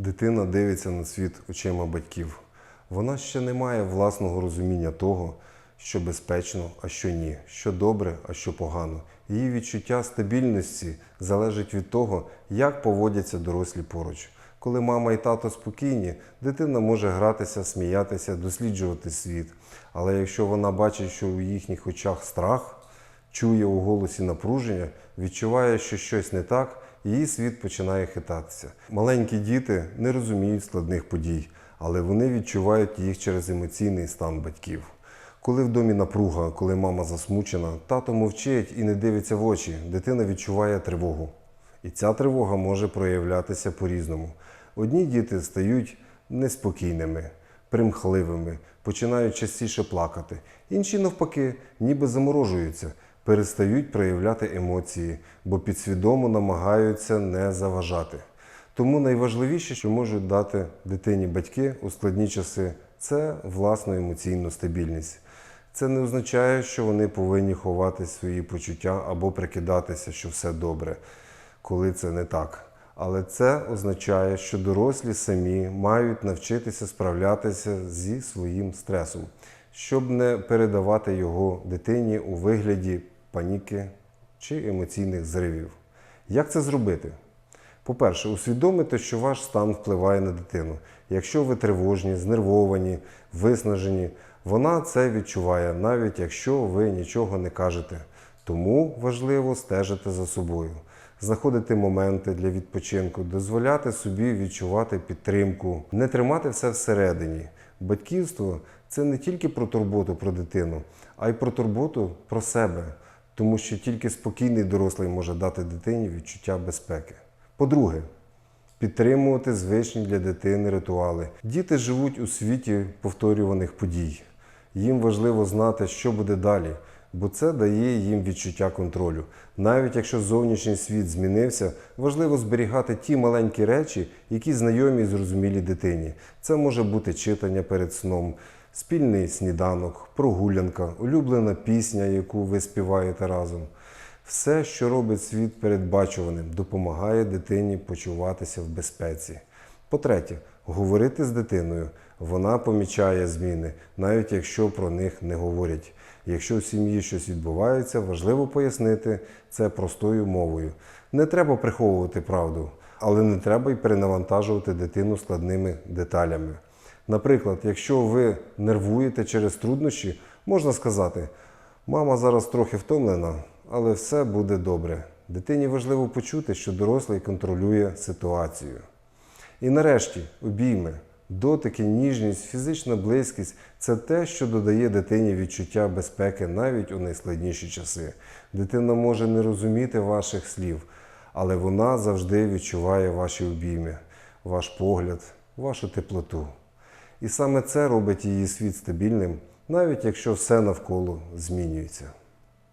Дитина дивиться на світ очима батьків. Вона ще не має власного розуміння того, що безпечно, а що ні, що добре, а що погано. Її відчуття стабільності залежить від того, як поводяться дорослі поруч. Коли мама і тато спокійні, дитина може гратися, сміятися, досліджувати світ. Але якщо вона бачить, що у їхніх очах страх, чує у голосі напруження, відчуває, що щось не так, її світ починає хитатися. Маленькі діти не розуміють складних подій, але вони відчувають їх через емоційний стан батьків. Коли в домі напруга, коли мама засмучена, тато мовчить і не дивиться в очі, дитина відчуває тривогу. І ця тривога може проявлятися по-різному. Одні діти стають неспокійними, примхливими, починають частіше плакати. Інші, навпаки, ніби заморожуються, перестають проявляти емоції, бо підсвідомо намагаються не заважати. Тому найважливіше, що можуть дати дитині батьки у складні часи, це власну емоційну стабільність. Це не означає, що вони повинні ховати свої почуття або прикидатися, що все добре, коли це не так. Але це означає, що дорослі самі мають навчитися справлятися зі своїм стресом, щоб не передавати його дитині у вигляді паніки чи емоційних зривів. Як це зробити? По-перше, усвідомити, що ваш стан впливає на дитину. Якщо ви тривожні, знервовані, виснажені, вона це відчуває, навіть якщо ви нічого не кажете. Тому важливо стежити за собою, знаходити моменти для відпочинку, дозволяти собі відчувати підтримку, не тримати все всередині. Батьківство це не тільки про турботу про дитину, а й про турботу про себе, тому що тільки спокійний дорослий може дати дитині відчуття безпеки. По-друге, підтримувати звичні для дитини ритуали. Діти живуть у світі повторюваних подій. Їм важливо знати, що буде далі, бо це дає їм відчуття контролю. Навіть якщо зовнішній світ змінився, важливо зберігати ті маленькі речі, які знайомі і зрозумілі дитині. Це може бути читання перед сном, спільний сніданок, прогулянка, улюблена пісня, яку ви співаєте разом. Все, що робить світ передбачуваним, допомагає дитині почуватися в безпеці. По-третє, говорити з дитиною. Вона помічає зміни, навіть якщо про них не говорять. Якщо в сім'ї щось відбувається, важливо пояснити це простою мовою. Не треба приховувати правду, але не треба й перенавантажувати дитину складними деталями. Наприклад, якщо ви нервуєте через труднощі, можна сказати: мама зараз трохи втомлена, але все буде добре. Дитині важливо почути, що дорослий контролює ситуацію. І нарешті обійми, дотики, ніжність, фізична близькість це те, що додає дитині відчуття безпеки навіть у найскладніші часи. Дитина може не розуміти ваших слів, але вона завжди відчуває ваші обійми, ваш погляд, вашу теплоту. І саме це робить її світ стабільним, навіть якщо все навколо змінюється.